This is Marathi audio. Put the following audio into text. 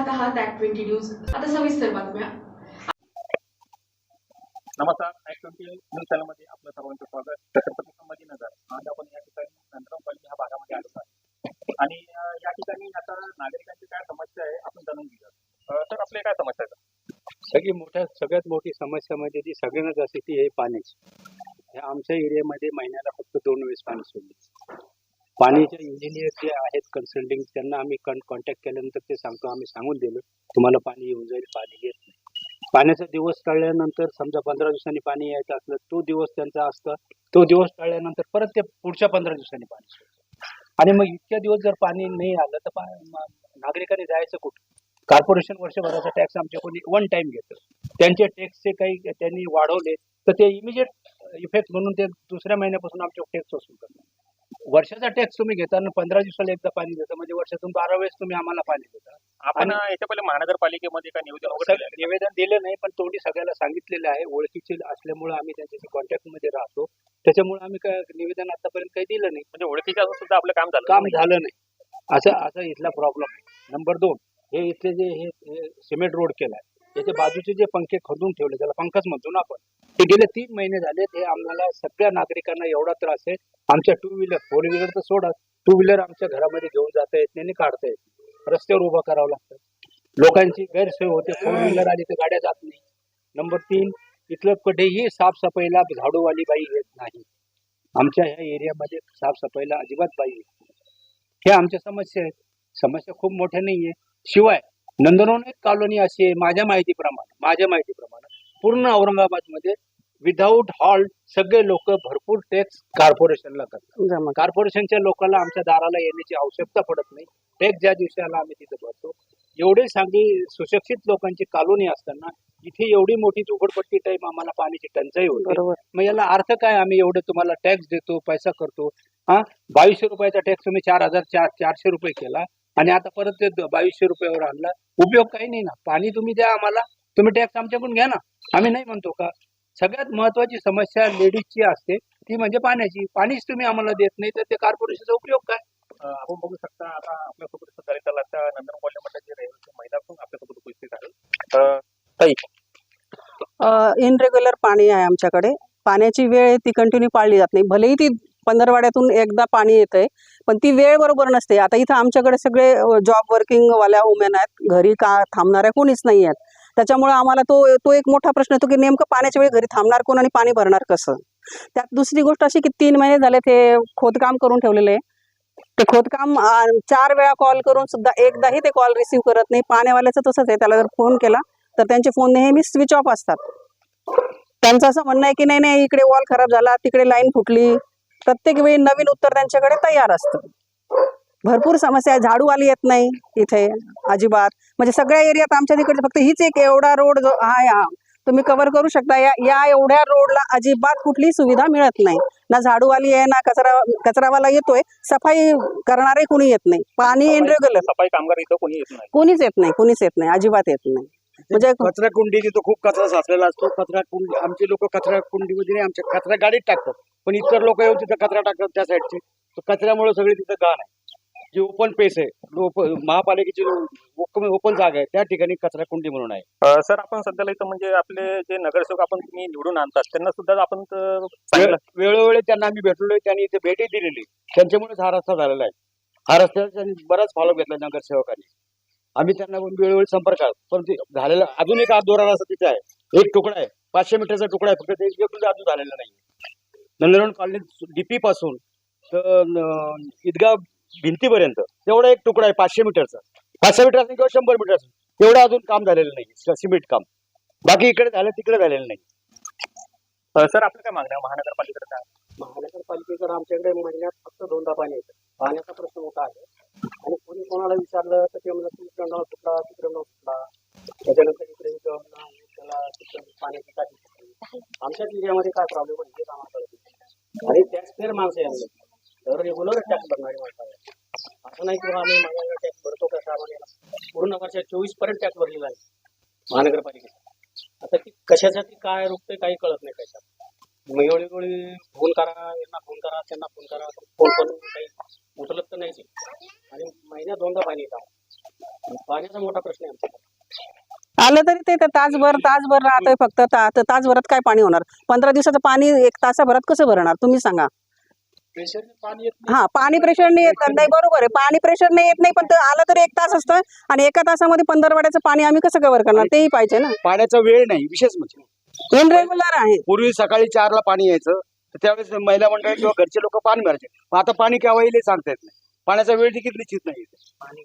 पाहत आहात ॲट ट्वेंटी न्यूज आता सविस्तर बातम्या नमस्कार ॲक्ट ट्वेंटी न्यूज चॅनलमध्ये आपलं सर्वांचं स्वागत. छत्रपती संभाजीनगर आज आपण या ठिकाणी ह्या भागामध्ये आलो आहे आणि या ठिकाणी आता नागरिकांची काय समस्या आहे आपण जाणून घेऊया. तर आपल्या काय समस्या आहेत? सगळी मोठ्या सगळ्यात मोठी समस्या म्हणजे जी सगळ्यांना जास्त ती आहे पाण्याची. आमच्या एरियामध्ये महिन्याला फक्त दोन वेळेस पाणी सोडले. पाणीचे इंजिनियर जे आहेत कन्सल्टिंग त्यांना आम्ही कॉन्टॅक्ट केल्यानंतर ते सांगतो आम्ही सांगून दिलं तुम्हाला पाणी येऊन जाईल पाणी येत नाही. पाण्याचा दिवस टाळल्यानंतर समजा पंधरा दिवसांनी पाणी यायचं असलं तो दिवस त्यांचा असतं. तो दिवस टाळल्यानंतर परत ते पुढच्या पंधरा दिवसांनी पाणी आणि मग इतक्या दिवस जर पाणी नाही आलं तर नागरिकांनी जायचं कुठं? कॉर्पोरेशन वर्षभराचा टॅक्स आमच्या कोणी वन टाइम घेतो. त्यांचे टॅक्सचे काही त्यांनी वाढवले तर ते इमिजिएट इफेक्ट म्हणून ते दुसऱ्या महिन्यापासून आमच्या टॅक्स वसूल करतात. वर्षाचा टॅक्स तुम्ही घेताना पंधरा दिवसाला एकदा पाणी देता. म्हणजे वर्षातून बारा वेळेस तुम्ही आम्हाला पाणी देता. आपण याच्या पहिले महानगरपालिकेमध्ये काय निवेदन वगैरे दिलं? निवेदन दिलं नाही पण तोंडी सगळ्याला सांगितलेलं आहे. ओळखीचे असल्यामुळे आम्ही त्यांच्याशी कॉन्टॅक्टमध्ये राहतो. त्याच्यामुळे आम्ही काय निवेदन आतापर्यंत काही दिलं नाही. म्हणजे ओळखीच्या असून सुद्धा आपलं काम झालं काम नाही. झालं नाही. असं असं इथला प्रॉब्लेम आहे. नंबर दोन हे इथले जे हे हे सिमेंट रोड केलाय. त्याच्या बाजूचे जे पंखे खदून ठेवले त्याला पंखच म्हणतो ना आपण. ते गेले तीन महिने झाले ते आम्हाला सगळ्या नागरिकांना एवढा त्रास आहे. आमच्या टू व्हीलर फोर व्हीलर तर सोडा. टू व्हीलर आमच्या घरामध्ये घेऊन जाता येत नाही आणि काढता येत नाही. रस्त्यावर उभं करावं लागतं. लोकांची गैरसोय होते फोर व्हीलर आली तर गाड्या जात नाही. नंबर तीन इथलं कधीही साफसफाईला झाडूवाली बाई येत नाही. आमच्या ह्या एरियामध्ये साफसफाईला अजिबात बाई येत नाही. हे आमच्या समस्या आहेत. समस्या खूप मोठ्या नाहीये. शिवाय नंदनवन एक कॉलनी अशी आहे माझ्या माहितीप्रमाणे माझ्या माहितीप्रमाणे पूर्ण औरंगाबादमध्ये विदाऊट हॉल्ट सगळे लोक भरपूर टॅक्स कॉर्पोरेशनला करतात. कॉर्पोरेशनच्या लोकांना आमच्या दाराला येण्याची आवश्यकता पडत नाही. टॅक्स ज्या दिवशी आला आम्ही तिथे भरतो एवढी चांगली सुशिक्षित लोकांची कॉलनी असताना इथे एवढी मोठी झोपडपट्टी टाईप आम्हाला पाण्याची टंचाई होते. मग याला अर्थ काय? आम्ही एवढं तुम्हाला टॅक्स देतो पैसा करतो. हा? बावीसशे रुपयाचा टॅक्स तुम्ही चार हजार चार चारशे रुपये केला. आणि आता परत ते बावीसशे रुपयावर आणला. उपयोग काही नाही ना. पाणी तुम्ही द्या आम्हाला. तुम्ही टॅक्स आमच्याकडून घ्या ना. आम्ही नाही म्हणतो का? सगळ्यात महत्वाची समस्या लेडीजची असते ती म्हणजे पाण्याची. पाणीच तुम्ही आम्हाला देत नाही तर ते कॉर्पोरेशनचा उपयोग काय? आपण बघू शकता आता आपल्यासोबत दलित तलाच्या नंदन कॉलनी जे रहिवासी महिला पण आपल्यासोबत उपस्थित आहेत. अं, ताई. इनरेग्युलर पाणी आहे आमच्याकडे. पाण्याची वेळ ती कंटिन्यू पाळली जात नाही. भलेही ती पंधरवाड्यातून एकदा पाणी येतंय पण ती वेळ बरोबर नसते. आता इथं आमच्याकडे सगळे जॉब वर्किंग वाल्या वुमेन आहेत. घरी का थांबणाऱ्या कोणीच नाही आहेत. त्याच्यामुळे आम्हाला तो तो एक मोठा प्रश्न येतो की नेमकं पाण्याच्या वेळी घरी थांबणार कोण आणि पाणी भरणार कसं? त्यात दुसरी गोष्ट अशी की तीन महिने झाले ते खोदकाम करून ठेवलेले. ते खोदकाम चार वेळा कॉल करून सुद्धा एकदाही ते कॉल रिसीव्ह करत नाही. पाण्यावाल्याचं तसंच आहे. त्याला जर फोन केला तर त्यांचे फोन नेहमी स्विच ऑफ असतात. त्यांचं असं म्हणणं आहे की नाही नाही इकडे वॉल खराब झाला तिकडे लाईन फुटली. प्रत्येक वेळी नवीन उत्तर त्यांच्याकडे तयार असतं. भरपूर समस्या आहे. झाडूवाली येत नाही इथे अजिबात. म्हणजे सगळ्या एरियात आमच्या तिकडे फक्त हीच एक एवढा रोड जो आहे हा. तुम्ही कव्हर करू शकता. या या एवढ्या रोडला अजिबात कुठली सुविधा मिळत नाही. ना झाडूवाली आहे ना कचरा कचरावाला येतोय. सफाई करणारे कुणी येत नाही. पाणी इनरेग्युलर सफाई कामगार इथं कोणी येत नाही? कुणीच येत नाही कुणीच येत नाही अजिबात येत नाही. म्हणजे कचरा कुंडी तिथं खूप कचरा साचलेला असतो. कचरा कुंडी आमचे लोक कचरा कुंडीमध्ये नाही आमच्या कचरा गाडीत टाकतात. पण इतर लोक येऊन तिथं कचरा टाकतात त्या साईडचे तर कचऱ्यामुळे सगळी तिथं घाण आहे. जी ओपन पेस आहे महापालिकेची ओपन जागा आहे त्या ठिकाणी कचरा कुंडी म्हणून आहे. अं, सर आपण सध्याला इथं म्हणजे आपले जे नगरसेवक आपण तुम्ही निवडून आणतात त्यांना सुद्धा आपण तर चांगलं वेळ- वेळोवेळी त्यांना आम्ही भेटलोय त्यांनी इथे भेटी दिलेली. त्यांच्यामुळेच हा रस्ता झालेला आहे. हा रस्त्याचा त्यांनी बराच फॉलो घेतला नगरसेवकांनी. आम्ही त्यांना वेळोवेळी संपर्क आहोत पण ते झालेला अजून एक दोरा रस्ता तिथे आहे. एक तुकडा आहे. पाचशे मीटरचा तुकडा आहे. फक्त ते एक अजून झालेला नाही नंदनवन कॉलनी डीपी पासून तर ईदगाव भिंतीपर्यंत तेवढा एक तुकडा आहे पाचशे मीटरचा. पाचशे मीटरचा किंवा शंभर मीटरचा तेवढं अजून काम झालेलं नाही सिमेंट काम. बाकी इकडे झालं तिकडे झालेलं नाही सर आपलं काय मागणं महानगरपालिकेकडे काय? महानगरपालिकेकडे आमच्याकडे महिन्यात फक्त दोनदा पाणी येतं. पाण्याचा प्रश्न मोठा आहे. आणि कोणी कोणाला विचारलं तर ते म्हणलं तिकडे नळ सुटला तिकडे नळ सुटला त्याच्यानंतर इकडे त्याला तिकडे पाण्याची टाकी आमच्या आमच्याच एरियामध्ये काय प्रॉब्लेम आहे ते आम्हाला कळत आणि टॅक्स फेअर माणसं आहे दर तर रेग्युलर टॅक्स भरणारी माणसं आहे असं नाही की आम्ही महिन्याला टॅक्स भरतो का सहा महिन्याला पूर्ण वर्षात चोवीसपर्यंत टॅक्स भरलेला आहे. महानगरपालिकेचा आता ती कशासाठी काय रुपये काही कळत नाही कशा मग एवढी वेळी फोन करा यांना फोन करा त्यांना फोन करा फोन करून काही उचलत तर नाही आणि महिन्यात दोनदा पाणी येतं. पाण्याचा मोठा प्रश्न आहे आमच्याकडे. आलं तरी ते तासभर तासभर राहतंय फक्त. ता तर तासभरात काय पाणी होणार? पंधरा दिवसाचं पाणी एक तासाभरात कसं भरणार? तुम्ही सांगा. प्रेशरने पाणी येत नाही. हा पाणी प्रेशरने येत नाही. बरोबर आहे. पाणी प्रेशरने येत नाही पण ते आलं तर एक तास असतं. आणि एका तासामध्ये पंधरवाड्याचं पाणी आम्ही कसं कव्हर करणार? तेही पाहिजे ना. पाण्याचा वेळ नाही विशेष म्हणजे. इनरेग्युलर आहे. पूर्वी सकाळी चारला पाणी यायचं त्यावेळेस महिला मंडळ किंवा घरचे लोक पाणी भरायचे. आता पाणी केव्हा येईल हे सांगता येत नाही. पाण्याचा वेळ देखील निश्चित नाही. पाणी